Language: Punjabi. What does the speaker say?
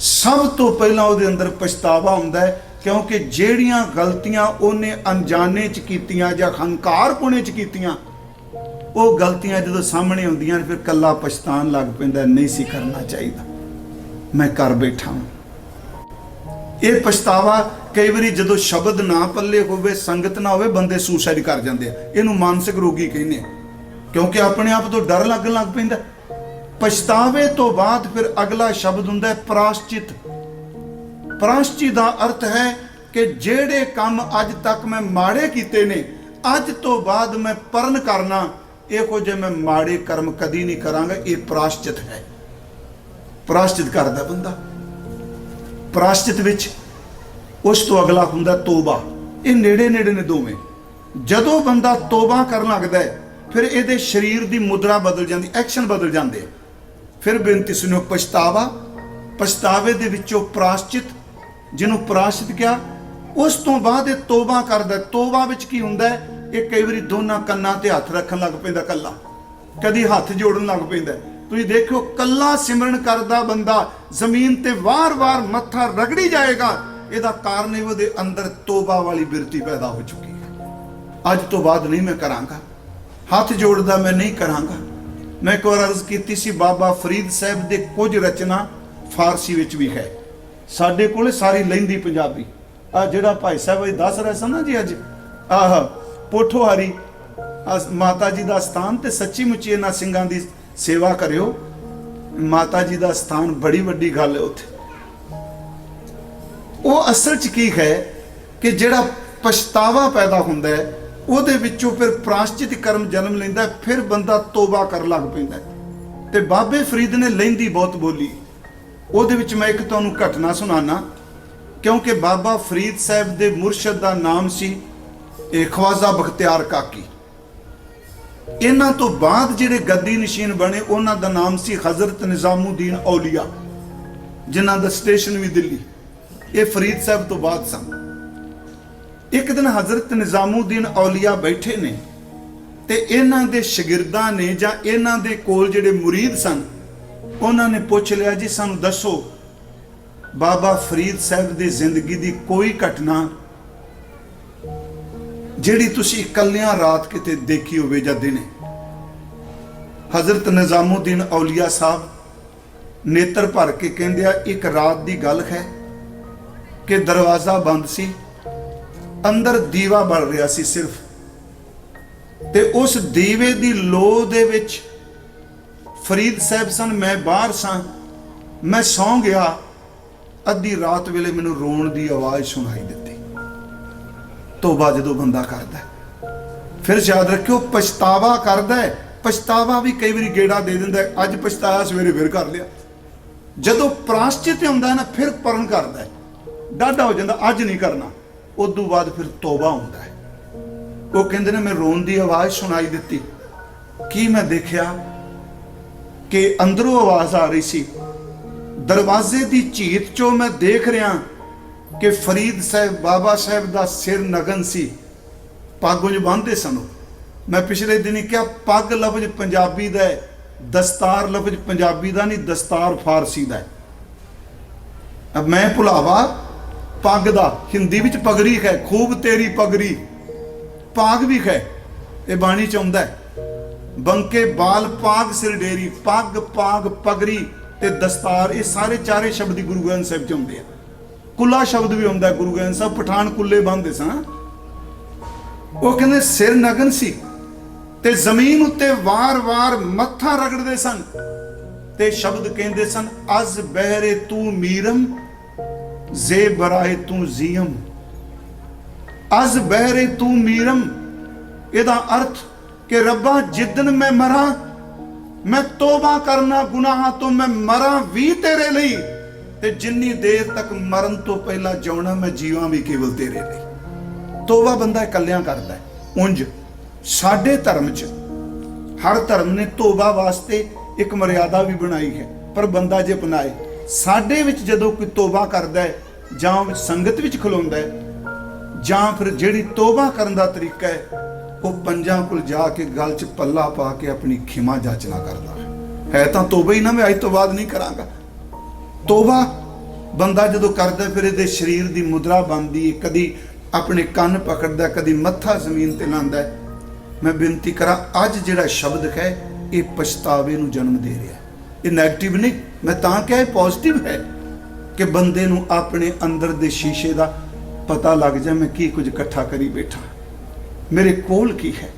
ਸਭ ਤੋਂ ਪਹਿਲਾਂ ਉਹਦੇ ਅੰਦਰ ਪਛਤਾਵਾ ਹੁੰਦਾ ਹੈ, ਕਿਉਂਕਿ ਜਿਹੜੀਆਂ ਗਲਤੀਆਂ ਉਹਨੇ ਅਣਜਾਣੇ ਚ ਕੀਤੀਆਂ ਜਾਂ ਹੰਕਾਰ ਪੁਣੇ ਚ ਕੀਤੀਆਂ, ਉਹ ਗਲਤੀਆਂ ਜਦੋਂ ਸਾਹਮਣੇ ਆਉਂਦੀਆਂ ਫਿਰ ਕੱਲਾ ਪਛਤਾਣ ਲੱਗ ਪੈਂਦਾ ਨਹੀਂ ਸੀ ਕਰਨਾ ਚਾਹੀਦਾ। ਮੈਂ ਕਰ ਬੈਠਾ ਹਾਂ। ਇਹ ਪਛਤਾਵਾ ਕਈ ਵਾਰੀ ਜਦੋਂ ਸ਼ਬਦ ਨਾ ਪੱਲੇ ਹੋਵੇ, ਸੰਗਤ ਨਾ ਹੋਵੇ, ਬੰਦੇ ਸੁਸਾਈਡ ਕਰ ਜਾਂਦੇ ਆ। ਇਹਨੂੰ ਮਾਨਸਿਕ ਰੋਗੀ ਕਹਿੰਦੇ ਆ। ਕਿਉਂਕਿ ਆਪਣੇ ਆਪ ਤੋਂ ਡਰ ਲੱਗਣ ਲੱਗ ਪੈਂਦਾ। ਪਛਤਾਵੇ ਤੋਂ ਬਾਅਦ ਫਿਰ ਅਗਲਾ ਸ਼ਬਦ ਹੁੰਦਾ ਹੈ ਪ੍ਰਾਸ਼ਚਿਤ। ਪ੍ਰਾਸ਼ਚਿਤ ਦਾ ਅਰਥ ਹੈ ਕਿ ਜਿਹੜੇ ਕੰਮ ਅੱਜ ਤੱਕ ਮੈਂ ਮਾੜੇ ਕੀਤੇ ਨੇ, ਅੱਜ ਤੋਂ ਬਾਅਦ ਮੈਂ ਪਰਨ ਕਰਨਾ, ਇਹੋ ਜਿਹੇ ਮੈਂ ਮਾੜੇ ਕਰਮ ਕਦੀ ਨਹੀਂ ਕਰਾਂਗਾ, ਇਹ ਪ੍ਰਾਸ਼ਚਿਤ ਹੈ। ਪ੍ਰਾਸ਼ਚਿਤ ਕਰਦਾ ਬੰਦਾ। ਪ੍ਰਾਸ਼ਚਿਤ ਵਿੱਚ ਉਸ ਤੋਂ ਅਗਲਾ ਹੁੰਦਾ ਤੋਬਾ। ਇਹ ਨੇੜੇ ਨੇੜੇ ਨੇ ਦੋਵੇਂ। ਜਦੋਂ ਬੰਦਾ ਤੋਬਾ ਕਰਨ ਲੱਗਦਾ ਹੈ, ਫਿਰ ਇਹਦੇ ਸਰੀਰ ਦੀ ਮੁਦਰਾ ਬਦਲ ਜਾਂਦੀ, ਐਕਸ਼ਨ ਬਦਲ ਜਾਂਦੇ ਫਿਰ ਬੇਨਤੀ ਸੁਣੋ ਪਛਤਾਵਾ। ਪਛਤਾਵੇ ਦੇ ਵਿੱਚੋਂ ਪ੍ਰਾਸ਼ਚਿਤ, ਜਿਹਨੂੰ ਪ੍ਰਾਸ਼ਚਿਤ ਕਿਹਾ, ਉਸ ਤੋਂ ਬਾਅਦ ਇਹ ਤੋਬਾ ਕਰਦਾ। ਤੋਬਾ ਵਿੱਚ ਕੀ ਹੁੰਦਾ ਹੈ? ਇਹ ਕਈ ਵਾਰੀ ਦੋਨਾਂ ਕੰਨਾਂ ਤੇ ਹੱਥ ਰੱਖਣ ਲੱਗ ਪੈਂਦਾ ਕੱਲਾ ਕਦੀ ਹੱਥ ਜੋੜਨ ਲੱਗ ਪੈਂਦਾ ਤੁਸੀਂ ਦੇਖਿਓ ਕੱਲਾ ਸਿਮਰਨ ਕਰਦਾ ਬੰਦਾ ਜ਼ਮੀਨ ਤੇ ਵਾਰ-ਵਾਰ ਮੱਥਾ ਰਗੜੀ ਜਾਏਗਾ। ਇਹਦਾ ਕਾਰਨ ਇਹ ਉਹਦੇ ਅੰਦਰ ਤੋਬਾ ਵਾਲੀ ਬਿਰਤੀ ਪੈਦਾ ਹੋ ਚੁੱਕੀ ਹੈ। ਅੱਜ ਤੋਂ ਬਾਅਦ ਨਹੀਂ ਮੈਂ ਕਰਾਂਗਾ। ਹੱਥ ਜੋੜਦਾ ਮੈਂ ਨਹੀਂ ਕਰਾਂਗਾ। ਮੈਂ ਇੱਕ ਵਾਰ ਅਰਜ਼ ਕੀਤੀ ਸੀ, ਬਾਬਾ ਫਰੀਦ ਸਾਹਿਬ ਦੇ ਕੁਝ ਰਚਨਾ ਫਾਰਸੀ ਵਿੱਚ ਵੀ ਹੈ। ਸਾਡੇ ਕੋਲ ਸਾਰੀ ਲਹਿੰਦੀ ਪੰਜਾਬੀ। ਆ ਜਿਹੜਾ ਭਾਈ ਸਾਹਿਬ ਇਹ ਦੱਸ ਰਿਹਾ ਸਨ ਨਾ ਜੀ ਅੱਜ, ਆਹ, ਪੋਠੋਹਾਰੀ ਮਾਤਾ ਜੀ ਦਾ ਸਥਾਨ ਤੇ ਸੱਚੀ ਮੁੱਚੀ ਇਹਨਾਂ ਸਿੰਘਾਂ ਦੀ ਸੇਵਾ ਕਰਿਓ। ਮਾਤਾ ਜੀ ਦਾ ਸਥਾਨ ਬੜੀ ਵੱਡੀ ਗੱਲ ਹੈ ਉੱਥੇ। ਉਹ ਅਸਲ 'ਚ ਕੀ ਹੈ ਕਿ ਜਿਹੜਾ ਪਛਤਾਵਾ ਪੈਦਾ ਹੁੰਦਾ ਹੈ ਉਹਦੇ ਵਿੱਚੋਂ ਫਿਰ ਪ੍ਰਾਸ਼ਚਿਤ ਕਰਮ ਜਨਮ ਲੈਂਦਾ, ਫਿਰ ਬੰਦਾ ਤੋਬਾ ਕਰਨ ਲੱਗ ਪੈਂਦਾ। ਹੈ। ਤੇ ਬਾਬੇ ਫਰੀਦ ਨੇ ਲੈਂਦੀ ਬਹੁਤ ਬੋਲੀ। ਉਹਦੇ ਵਿੱਚ ਮੈਂ ਇੱਕ ਤੁਹਾਨੂੰ ਘਟਨਾ ਸੁਣਾਣਾ ਕਿਉਂਕਿ ਬਾਬਾ ਫਰੀਦ ਸਾਹਿਬ ਦੇ ਮੁਰਸ਼ਦ ਦਾ ਨਾਮ ਸੀ ਇਹ ਖਵਾਜਾ ਬਖਤਿਆਰ ਕਾਕੀ। ਇਹਨਾਂ ਤੋਂ ਬਾਅਦ ਜਿਹੜੇ ਗੱਦੀ ਨਸ਼ੀਨ ਬਣੇ, ਉਹਨਾਂ ਦਾ ਨਾਮ ਸੀ ਹਜ਼ਰਤ ਨਿਜ਼ਾਮੂਦੀਨ ਔਲੀਆ, ਜਿਨ੍ਹਾਂ ਦਾ ਸਟੇਸ਼ਨ ਵੀ ਦਿੱਲੀ। ਇਹ ਫਰੀਦ ਸਾਹਿਬ ਤੋਂ ਬਾਅਦ ਸਨ। ਇੱਕ ਦਿਨ ਹਜ਼ਰਤ ਨਿਜ਼ਾਮੂਦੀਨ ਔਲੀਆ ਬੈਠੇ ਨੇ ਤੇ ਇਹਨਾਂ ਦੇ ਸ਼ਾਗਿਰਦਾਂ ਨੇ ਜਾਂ ਇਹਨਾਂ ਦੇ ਕੋਲ ਜਿਹੜੇ ਮੁਰੀਦ ਸਨ, ਉਹਨਾਂ ਨੇ ਪੁੱਛ ਲਿਆ, ਜੀ, ਸਾਨੂੰ ਦੱਸੋ, ਬਾਬਾ ਫਰੀਦ ਸਾਹਿਬ ਦੀ ਜ਼ਿੰਦਗੀ ਦੀ ਕੋਈ ਘਟਨਾ ਜਿਹੜੀ ਤੁਸੀਂ ਇਕੱਲਿਆਂ ਰਾਤ ਕਿਤੇ ਦੇਖੀ ਹੋਵੇ ਜਾਂ ਦਿਨੇ? ਹਜ਼ਰਤ ਨਿਜ਼ਾਮੂਦੀਨ ਔਲੀਆ ਸਾਹਿਬ ਨੇਤਰ ਭਰ ਕੇ ਕਹਿੰਦੇ ਆ, ਇੱਕ ਰਾਤ ਦੀ ਗੱਲ ਹੈ ਕਿ ਦਰਵਾਜ਼ਾ ਬੰਦ ਸੀ ਅੰਦਰ ਦੀਵਾ ਬਲ ਰਿਹਾ ਸੀ ਸਿਰਫ। ਤੇ ਉਸ ਦੀਵੇ ਦੀ ਲੋ ਦੇ ਵਿੱਚ ਫਰੀਦ ਸਾਹਿਬ ਸਨ, ਮੈਂ ਬਾਹਰ ਸਾਂ। ਮੈਂ ਸੌਂ ਗਿਆ। ਅੱਧੀ ਰਾਤ ਵੇਲੇ ਮੈਨੂੰ ਰੋਣ ਦੀ ਆਵਾਜ਼ ਸੁਣਾਈ ਦਿੱਤੀ। ਤੋਬਾ ਜਦੋਂ ਬੰਦਾ ਕਰਦਾ ਫਿਰ ਯਾਦ ਰੱਖਿਓ ਪਛਤਾਵਾ ਕਰਦਾ ਹੈ। ਪਛਤਾਵਾ ਵੀ ਕਈ ਵਾਰੀ ਗੇੜਾ ਦੇ ਦਿੰਦਾ ਅੱਜ ਪਛਤਾਇਆ, ਸਵੇਰੇ ਫਿਰ ਕਰ ਲਿਆ। ਜਦੋਂ ਪ੍ਰਾਸ਼ਚਿਤ ਹੁੰਦਾ ਹੈ ਨਾ, ਫਿਰ ਪਰਨ ਕਰਦਾ ਡਾਢਾ ਹੋ ਜਾਂਦਾ, ਅੱਜ ਨਹੀਂ ਕਰਨਾ। ਉਦੋਂ ਬਾਅਦ ਫਿਰ ਤੋਬਾ ਹੁੰਦਾ ਹੈ। ਉਹ ਕਹਿੰਦੇ ਨੇ, ਮੈਂ ਰੋਣ ਦੀ ਆਵਾਜ਼ ਸੁਣਾਈ ਦਿੱਤੀ। ਕੀ ਮੈਂ ਦੇਖਿਆ ਕਿ ਅੰਦਰੋਂ ਆਵਾਜ਼ ਆ ਰਹੀ ਸੀ? ਦਰਵਾਜ਼ੇ ਦੀ ਝੀਤ ਚੋਂ ਮੈਂ ਦੇਖ ਰਿਹਾ ਕਿ ਫਰੀਦ ਸਾਹਿਬ, ਬਾਬਾ ਸਾਹਿਬ ਦਾ ਸਿਰ ਨਗਨ ਸੀ। ਪੱਗ ਉਂਝ ਬੰਨ੍ਹਦੇ ਸਨ ਉਹ। ਮੈਂ ਪਿਛਲੇ ਦਿਨੀ ਕਿਹਾ, ਪੱਗ ਲਫ਼ਜ਼ ਪੰਜਾਬੀ ਦਾ ਹੈ, ਦਸਤਾਰ ਲਫ਼ਜ਼ ਪੰਜਾਬੀ ਦਾ ਨਹੀਂ, ਦਸਤਾਰ ਫਾਰਸੀ ਦਾ ਹੈ। ਅਬ ਮੈਂ ਭੁਲਾਵਾ ਪੱਗ ਦਾ। ਹਿੰਦੀ ਵਿੱਚ ਪਗੜੀ ਹੈ। ਖੂਬ ਤੇਰੀ ਪਗੜੀ ਪਾਗ ਵੀ ਹੈ। ਇਹ ਬਾਣੀ ਚ ਆਉਂਦਾ ਹੈ। ਬੰਕੇ ਬਾਲ ਪਾਗ ਸਿਰ ਡੇਰੀ, ਪੱਗ ਪਾਗ ਪਗੜੀ ਤੇ ਦਸਤਾਰ। ਇਹ ਸਾਰੇ ਚਾਰੇ ਸ਼ਬਦ ਗੁਰੂ ਗ੍ਰੰਥ ਸਾਹਿਬ ਚ ਆਉਂਦੇ ਆ। ਕੁੱਲਾ ਸ਼ਬਦ ਵੀ ਆਉਂਦਾ ਗੁਰੂ ਗ੍ਰੰਥ ਸਾਹਿਬ। ਪਠਾਨ ਕੁੱਲੇ ਬੰਨਦੇ ਸਨ ਉਹ ਕਹਿੰਦੇ ਸਿਰ ਨਗਨ ਸੀ ਤੇ ਜ਼ਮੀਨ ਉੱਤੇ ਵਾਰ-ਵਾਰ ਮੱਥਾ ਰਗੜਦੇ ਸਨ ਤੇ ਸ਼ਬਦ ਕਹਿੰਦੇ ਸਨ, ਅਜ਼ ਬਹਿਰੇ ਤੂੰ ਮੀਰਮ ਜ਼ੇ ਬਰਾਏ ਤੂੰ ਜ਼ੀਮ ਅਜ਼ ਬਹਿਰੇ ਤੂੰ ਮੀਰਮ ਇਹਦਾ ਅਰਥ ਕਿ ਰੱਬਾ ਜਿੱਦਨ ਮੈਂ ਮਰਾਂ ਮੈਂ ਤੋਬਾ ਕਰਨਾ ਗੁਨਾਹਾਂ ਤੋਂ ਮੈਂ ਮਰਾਂ ਵੀ ਤੇਰੇ ਲਈ ਤੇ ਜਿੰਨੀ ਦੇਰ ਤੱਕ ਮਰਨ ਤੋਂ ਪਹਿਲਾਂ ਜਿਉਣਾ ਮੈਂ ਜੀਵਾਂ ਵੀ ਕੇਵਲ ਤੇਰੇ ਲਈ ਤੋਬਾ ਬੰਦਾ ਇਕੱਲਿਆਂ ਕਰਦਾ ਹੈ ਉਂਝ ਸਾਡੇ ਧਰਮ 'ਚ ਹਰ ਧਰਮ ਨੇ ਤੋਬਾ ਵਾਸਤੇ ਇੱਕ ਮਰਿਆਦਾ ਵੀ ਬਣਾਈ ਹੈ ਪਰ ਬੰਦਾ ਜੇ ਅਪਣਾਏ ਸਾਡੇ ਵਿੱਚ ਜਦੋਂ ਕੋਈ ਤੋਬਾ ਕਰਦਾ ਹੈ ਜਾਂ ਸੰਗਤ ਵਿੱਚ ਖਲੋਂਦਾ ਹੈ, ਜਾਂ ਫਿਰ ਜਿਹੜੀ ਤੋਬਾ ਕਰਨ ਦਾ ਤਰੀਕਾ ਹੈ, ਉਹ ਪੰਜਾਂ ਕੋਲ ਜਾ ਕੇ ਗਲ 'ਚ ਪੱਲਾ ਪਾ ਕੇ ਆਪਣੀ ਖਿਮਾ ਜਾਚਨਾ ਕਰਦਾ ਹੈ। ਤਾਂ ਤੋਬਾ ਹੀ ਨਾ, ਮੈਂ ਅੱਜ ਤੋਂ ਬਾਅਦ ਨਹੀਂ ਕਰਾਂਗਾ। ਤੋਬਾ ਬੰਦਾ ਜਦੋਂ ਕਰਦਾ ਫਿਰ ਇਹਦੇ ਸਰੀਰ ਦੀ ਮੁਦਰਾ ਬਣਦੀ ਹੈ, ਕਦੀ ਆਪਣੇ ਕੰਨ ਪਕੜਦਾ ਕਦੀ ਮੱਥਾ ਜ਼ਮੀਨ ਤੇ ਲਾਉਂਦਾ ਮੈਂ ਬੇਨਤੀ ਕਰਾਂ, ਅੱਜ ਜਿਹੜਾ ਸ਼ਬਦ ਹੈ, ਇਹ ਪਛਤਾਵੇ ਨੂੰ ਜਨਮ ਦੇ ਰਿਹਾ ਇਹ 네ਗੇਟਿਵ ਨਹੀਂ, ਮੈਂ ਤਾਂ ਕਿਹਾ ਇਹ ਪੋਜ਼ਿਟਿਵ ਹੈ। ਕਿ ਬੰਦੇ ਨੂੰ ਆਪਣੇ ਅੰਦਰ ਦੇ ਸ਼ੀਸ਼ੇ ਦਾ ਪਤਾ ਲੱਗ ਜਾਏ ਮੈਂ ਕੀ ਕੁਝ ਇਕੱਠਾ ਕਰੀ ਬੈਠਾ। ਮੇਰੇ ਕੋਲ ਕੀ ਹੈ?